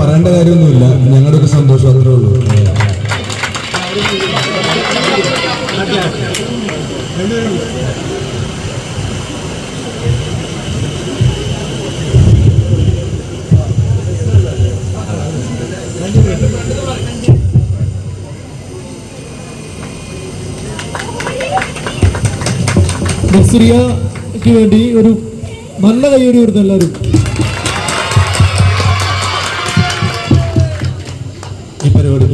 പറയേണ്ട കാര്യമൊന്നുമില്ല. ഞങ്ങളുടെ ഒരു സന്തോഷം അത്രേ ഉള്ളൂ. നസ്രിയക്ക് വേണ്ടി ഒരു നല്ല കൈയ്യടി കൊടുത്തു എല്ലാവരും. ഈ പരിപാടി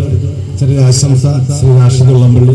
ചെറിയ ആശംസ ശ്രീ റാഷിദ് ഉള്ളമ്പള്ളി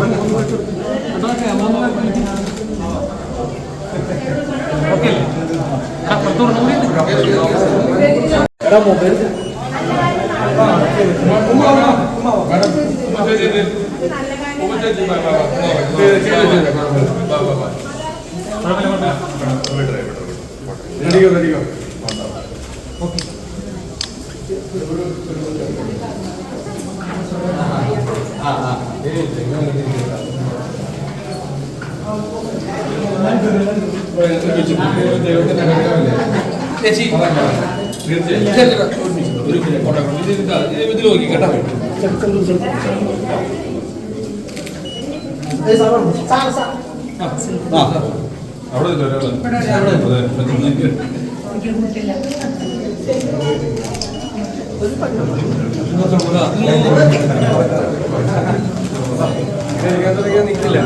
ഇതിന് കിണറുണ്ടായിരുന്നു അത് കളഞ്ഞില്ല ഇതിൽ നോക്കി കേട്ടോ അവിടെ ഇല്ല നിൽക്കില്ല.